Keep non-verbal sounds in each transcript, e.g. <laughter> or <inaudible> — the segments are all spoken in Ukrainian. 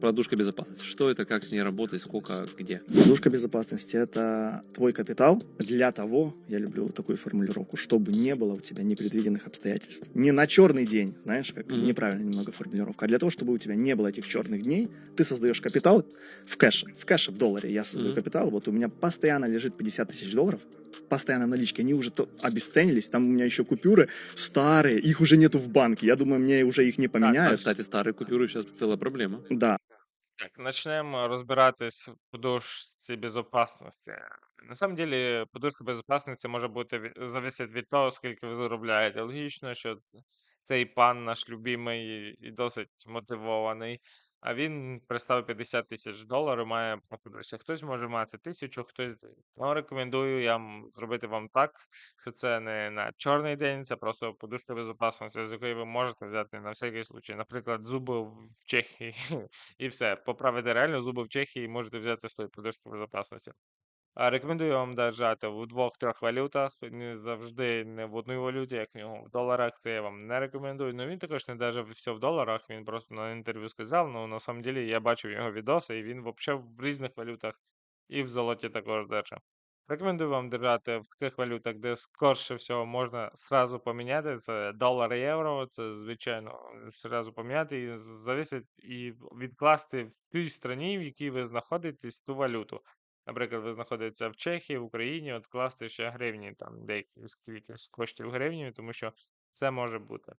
Подушка безопасности. Что это, как с ней работать, сколько, где? Подушка безопасности – это твой капитал для того, я люблю такую формулировку, чтобы не было у тебя непредвиденных обстоятельств. Не на черный день, знаешь, как Мгм. неправильно немного формулировка, а для того, чтобы у тебя не было этих черных дней, ты создаешь капитал в кэше, в кэше, в долларе. Я создаю Мгм. капитал, вот у меня постоянно лежит 50 тысяч долларов, постоянно в наличке, они уже то обесценились, там у меня еще купюры старые, их уже нету в банке, я думаю, мне уже их не А, поменяешь. кстати, старые купюры сейчас целая проблема. Да, Так, почнемо розбиратись в подушці безопасності. На самом деле, подушка безопасності може бути ві- зависить від того, скільки ви заробляєте. Логічно, що цей пан наш любимий і досить мотивований. А він представив 50 тисяч доларів, має платити. Хтось може мати тисячу, хтось. Ну, рекомендую я зробити вам так, що це не на чорний день, це просто подушка безопасності, з якої ви можете взяти на всякий случай. Наприклад, зуби в Чехії. <laughs> І все. Поправити реально зуби в Чехії можете взяти з тої подушки безопасності. А рекомендую вам держати в двох-трьох валютах, не завжди не в одній валюті, як в нього в доларах. Це я вам не рекомендую. Ну він також не держав все в доларах. Він просто на інтерв'ю сказав. Ну на самом деле я бачив його відоси, і він взагалі в різних валютах і в золоті також держав. Рекомендую вам держати в таких валютах, де скорше всього можна сразу поміняти. Це долар і євро. Це звичайно сразу поміняти і зависить і відкласти в тій країні, в якій ви знаходитесь, ту валюту. Наприклад, ви знаходитеся в Чехії, в Україні, от класти ще гривні, там деякі скільки коштів гривні, тому що все може бути.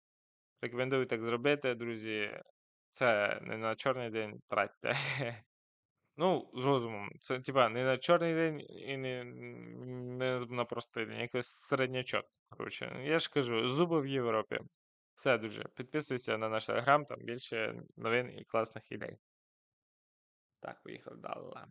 Рекомендую так зробити, друзі. Це не на чорний день тратьте. <laughs> Ну, з розумом. Це типа не на чорний день і не, не на простий день, якийсь середнячок. Коротше, я ж кажу, зуби в Європі. Все, друже. Підписуйся на наш телеграм, там більше новин і класних ідей. Tako Так, поїхали далі.